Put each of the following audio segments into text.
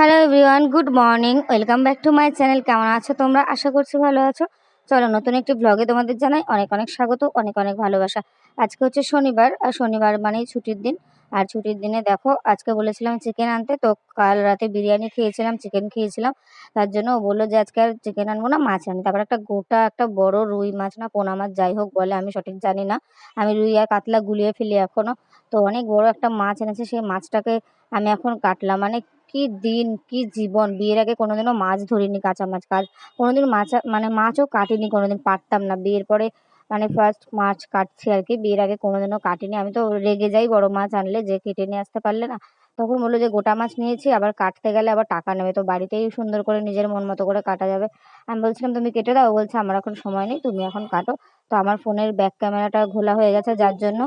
Hello everyone, good morning. Welcome back to my channel. কেমন আছো তোমরা? আশা করছি ভালো আছো। চলো, নতুন একটি ব্লগে তোমাদের জানাই অনেক অনেক স্বাগত, অনেক অনেক ভালোবাসা। আজকে হচ্ছে শনিবার, আর শনিবার মানেই ছুটির দিন। আর ছুটির দিনে দেখো, আজকে বলেছিলাম চিকেন আনতে, তো কাল রাতে বিরিয়ানি খেয়েছিলাম চিকেন খেয়েছিলাম। তার জন্য ও বলল যে, আজকে আর চিকেন আনব না, মাছ আনি তারপর একটা গোটা, একটা বড় রুই মাছ না, পোনা মাছ, যাই হোক বলে, আমি সঠিক জানি না। আমি রুই আর কাতলা গুলিয়ে ফেলি এখনও। তো অনেক বড় একটা মাছ এনেছে, সেই মাছটাকে আমি এখন কাটলাম। মানে কি দিন, কি জীবন। বিয়ের আগে কোনোদিনও মাছ ধরিনি কাঁচা মাছ। কাজ কোনোদিন মাছ মানে মাছও কাটিনি কোনোদিন, পারতাম না। বিয়ের পরে মানে ফার্স্ট মাছ কাটছি আর কি বিয়ের আগে কোনোদিনও কাটিনি। আমি তো রেগে যাই বড় মাছ আনলে, যে কেটে নিয়ে আসতে পারলে না। তখন বলল যে, গোটা মাছ নিয়েছি, আবার কাটতে গেলে আবার টাকা নেবে। তো বাড়িতেই সুন্দর করে নিজের মন মতো করে কাটা যাবে। আমি বলছিলাম, তুমি কেটে দাও। বলছে, আমার এখন সময় নেই, তুমি এখন কাটো। তো আমার ফোনের ব্যাক ক্যামেরাটা ঘোলা হয়ে গেছে যার জন্য।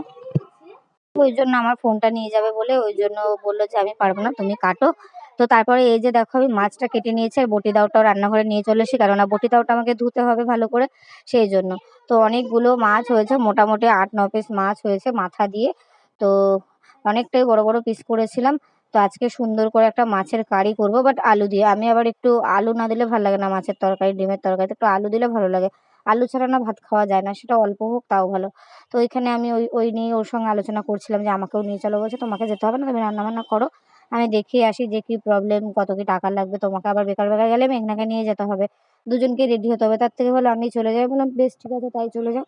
ওই জন্য আমার ফোনটা নিয়ে যাবে বলে, ওই জন্য বলল যে, আমি পারব না, তুমি কাটো। তো তারপরে এই যে দেখো, আমি মাছটা কেটে নিয়েছি আর বটি দাওটাও রান্নাঘরে নিয়ে চলে এসেছি। কেননা বটি দাওটা আমাকে ধুতে হবে ভালো করে সেই জন্য। তো অনেকগুলো মাছ হয়েছে, মোটামুটি আট, ন পিস মাছ হয়েছে মাথা দিয়ে। তো অনেকটাই বড় বড় পিস করেছিলাম। তো আজকে সুন্দর করে একটা মাছের কারি করব বাট আলু দিয়ে। আমি আবার একটু আলু না দিলে ভালো লাগে না মাছের তরকারি, ডিমের তরকারিতে একটু আলু দিলে ভালো লাগে। আলু ছাড়া না ভাত খাওয়া যায় না, সেটা অল্প হোক, তাও ভালো। তো ওইখানে আমি ওই ওই নিয়ে ওর সঙ্গে আলোচনা করছিলাম যে আমাকেও নিয়ে চলো বলছে, তোমাকে যেতে হবে না, তুমি রান্নাবান্না করো। আমি দেখিয়ে আসি যে কী প্রবলেম কত কী টাকা লাগবে, তোমাকে আবার বেকার বেকার গেলে মেঘনাকে নিয়ে যেতে হবে। দুজনকে রেডি হতে হবে, তার থেকে ভালো আমি চলে যাই। বললাম, বেশ, ঠিক আছে, তাই চলে যাও।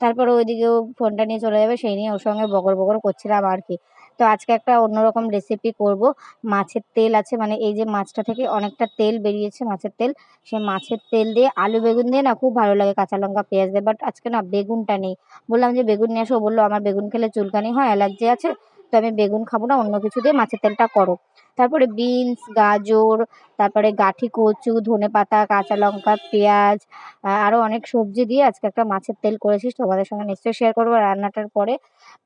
তারপরে ওইদিকেও ফোনটা নিয়ে চলে যাবে, সেই নিয়ে ওর সঙ্গে বগর বগর করছিলাম আর কি। তো আজকে একটা অন্যরকম রেসিপি করব। মাছের তেল আছে মানে এই যে মাছটা থেকে অনেকটা তেল বেরিয়েছে, মাছের তেল। সেই মাছের তেল দিয়ে আলু বেগুন দিয়ে না খুব ভালো লাগে, কাঁচা লঙ্কা, পেঁয়াজ দিয়ে। বাট আজকে না বেগুনটা নেই। বললাম যে, বেগুন নিয়ে আসো। বলল, আমার বেগুন খেলে চুলকানি হয়, অ্যালার্জি আছে। তো আমি বেগুন খাব না, অন্য কিছু দিয়ে মাছের তেলটা করো। তারপরে বিনস, গাজর, তারপরে গাঠি কচু, ধনে পাতা, কাঁচা লঙ্কা, পেঁয়াজ আরও অনেক সবজি দিয়ে আজকে একটা মাছের তেল করেছিস, তোমাদের সঙ্গে নিশ্চয়ই শেয়ার করব রান্নাটার পরে।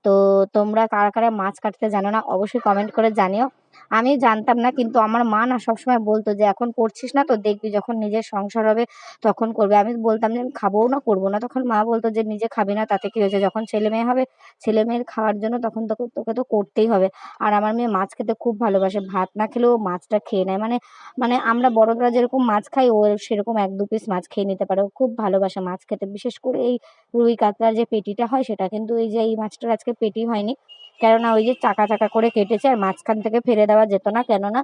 তো তোমরা কারা কারা মাছ কাটতে জানো না, অবশ্যই কমেন্ট করে জানিও। আমি জানতাম না, কিন্তু আমার মা না সবসময় বলতো যে, এখন করছিস না তো, দেখবি যখন নিজের সংসার হবে তখন করবে। আমি বলতাম যে, আমি খাবোও না, করব না। তখন মা বলতো যে, নিজে খাবি না, তাতে কি হয়েছে? যখন ছেলে মেয়ে হবে, ছেলে মেয়ের খাওয়ার জন্য তখন তোকে তোকে তো করতেই হবে। আর আমার মেয়ে মাছ খেতে খুব ভালোবাসে, ভাত না খেলেও মাছটা খেয়ে নেয়। মানে মানে আমরা বড়রা যেরকম মাছ খাই, ও সেরকম এক দু পিস মাছ খেয়ে নিতে পারে। ও খুব ভালোবাসে মাছ খেতে, বিশেষ করে এই রুই কাতলার যে পেটিটা হয়, সেটা কিন্তু এই যে, এই মাছটার আজকে পেটি হয়নি। কেননা ওই যে চাকা চাকা করে কেটেছে আর মাঝখান থেকে ফেলে দেওয়া যেত না, কেননা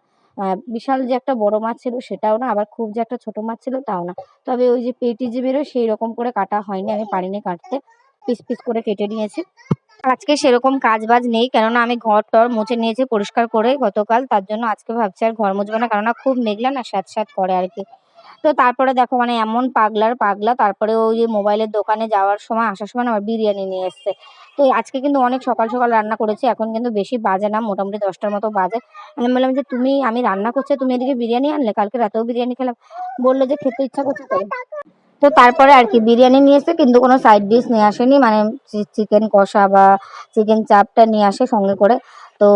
বিশাল যে একটা বড় মাছ ছিল সেটাও না, আবার খুব যে একটা ছোট মাছ ছিল তাও না। তবে ওই যে পেটি যে বেরোয় সেই রকম করে কাটা হয়নি, আমি পারিনি কাটতে। পিস পিস করে কেটে নিয়েছি। আজকে সেরকম কাজ বাজ নেই, কেননা আমি ঘর টর মুছে নিয়েছি পরিষ্কার করে গতকাল, তার জন্য আজকে ভাবছি আর ঘর মুছবো না, কেননা খুব মেঘলা না, স্যাঁত স্যাঁত করে আর কি। তো তারপরে দেখো মানে এমন পাগলার পাগলা, তারপরে ওই যে মোবাইলের দোকানে যাওয়ার সময়, আসার সময় আমার বিরিয়ানি নিয়ে এসছে। তো আজকে কিন্তু অনেক সকাল সকাল রান্না করেছি, এখন কিন্তু বেশি বাজে না, মোটামুটি দশটার মতো বাজে। আমি বললাম যে, তুমি, আমি রান্না করছি, তুমি এদিকে বিরিয়ানি আনলে, কালকে রাতেও বিরিয়ানি খেলাম। বলল যে, খেতে ইচ্ছা করছে তো। তো তারপরে আর কি, বিরিয়ানি নিয়ে এসে কিন্তু কোনো সাইড ডিশ নিয়ে আসেনি মানে চিকেন কষা বা চিকেন চাপটা নিয়ে আসে সঙ্গে করে। তো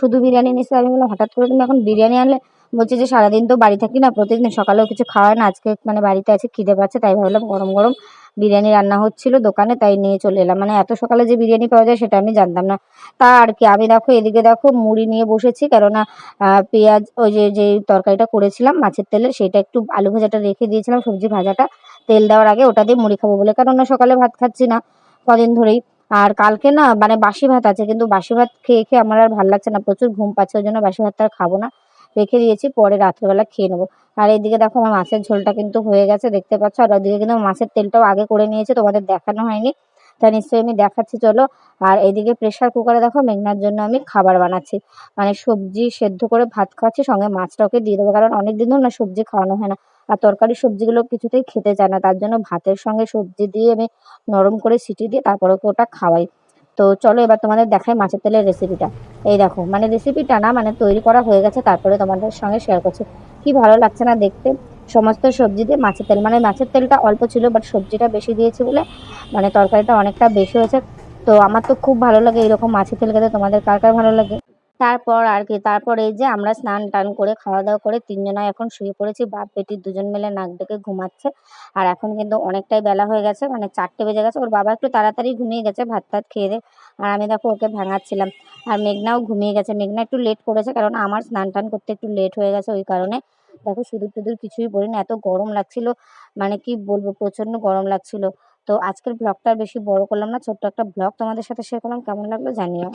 শুধু বিরিয়ানি নিয়ে এসে আমি বললাম, হঠাৎ করে তুমি এখন বিরিয়ানি আনলে বলছে যে সারাদিন তো বাড়ি থাকি না, প্রতিদিন সকালেও কিছু খাওয়ায় না, আজকে মানে বাড়িতে আছে, খিদে পাচ্ছে, তাই ভাবলাম গরম গরম বিরিয়ানি রান্না হচ্ছিল দোকানে, তাই নিয়ে চলে এলাম। মানে এত সকালে যে বিরিয়ানি পাওয়া যায় সেটা আমি জানতাম না। তা আর কি, আমি দেখো এদিকে দেখো মুড়ি নিয়ে বসেছি, কেননা পেঁয়াজ, ওই যে যে তরকারিটা করেছিলাম মাছের তেলে, সেটা একটু আলু ভাজাটা রেখে দিয়েছিলাম সবজি ভাজাটা, তেল দেওয়ার আগে ওটা দিয়ে মুড়ি খাব বলে, কেননা সকালে ভাত খাচ্ছি না কদিন ধরেই। আর কালকে না মানে বাসি ভাত আছে, কিন্তু বাসি ভাত খেয়ে খেয়ে আমার আর ভালো লাগছে না, প্রচুর ঘুম পাচ্ছে, ওই জন্য বাসি ভাতটা খাব না। রেখে দিয়েছি, পরে রাত্রেবেলা খেয়ে নেব। আর এদিকে দেখো আমার মাছের ঝোলটা কিন্তু হয়ে গেছে, দেখতে পাচ্ছ? আর ওদিকে কিন্তু মাছের তেলটাও আগে করে নিয়েছে, তোমাদের দেখানো হয়নি। তা নিশ্চয়ই আমি দেখাচ্ছি, চলো। আর এদিকে প্রেশার কুকারে দেখো মেঘনার জন্য আমি খাবার বানাচ্ছি। মানে সবজি সেদ্ধ করে ভাত খাওয়াচ্ছি সঙ্গে মাছটাকে দিয়ে দেবো, কারণ অনেক দিন ধরে না সবজি খাওয়ানো হয় না। আর তরকারি সবজিগুলো কিছুতেই খেতে চায় না, তার জন্য ভাতের সঙ্গে সবজি দিয়ে আমি নরম করে সিটি দিয়ে তারপরে ওকে ওটা খাওয়াই। তো চলো এবার তোমাদের দেখাই মাছের তেলের রেসিপিটা এই দেখো মানে রেসিপিটা না মানে তৈরি করা হয়ে গেছে, তারপরে তোমাদের সঙ্গে শেয়ার করছি। কি ভালো লাগছে না দেখতে? সমস্ত সবজি দিয়ে মাছের তেল মানে মাছের তেলটা অল্প ছিল বাট সবজিটা বেশি দিয়েছে বলে মানে তরকারিটা অনেকটা বেশি হয়েছে। তো আমার তো খুব ভালো লাগে এরকম মাছের তেল খেতে। তোমাদের কার কার ভালো লাগে? তারপর আর কি, তারপর এই যে আমরা স্নান টান করে খাওয়া দাওয়া করে তিনজনাই এখন শুয়ে পড়েছি, বাপ বেটি দুজন মিলে নাক ডেকে ঘুমাচ্ছে। আর এখন কিন্তু অনেকটাই বেলা হয়ে গেছে মানে চারটে বেজে গেছে, ওর বাবা একটু তাড়াতাড়ি ঘুমিয়ে গেছে, ভাত টাত খেয়ে দিয়ে আর আমি দেখো ওকে ভাঙাচ্ছিলাম। আর মেঘনাও ঘুমিয়ে গেছে, মেঘনা একটু লেট করেছে, কারণ আমার স্নান টান করতে একটু লেট হয়ে গেছে ওই কারণে। দেখো সিঁদুর টিঁদুর কিছুই পরিনি এত গরম লাগছিল মানে কি বলব, প্রচণ্ড গরম লাগছিল। তো আজকের ব্লগটা বেশি বড় করলাম না, ছোট্ট একটা ব্লগ তোমাদের সাথে শেয়ার করলাম, কেমন লাগল জানিও।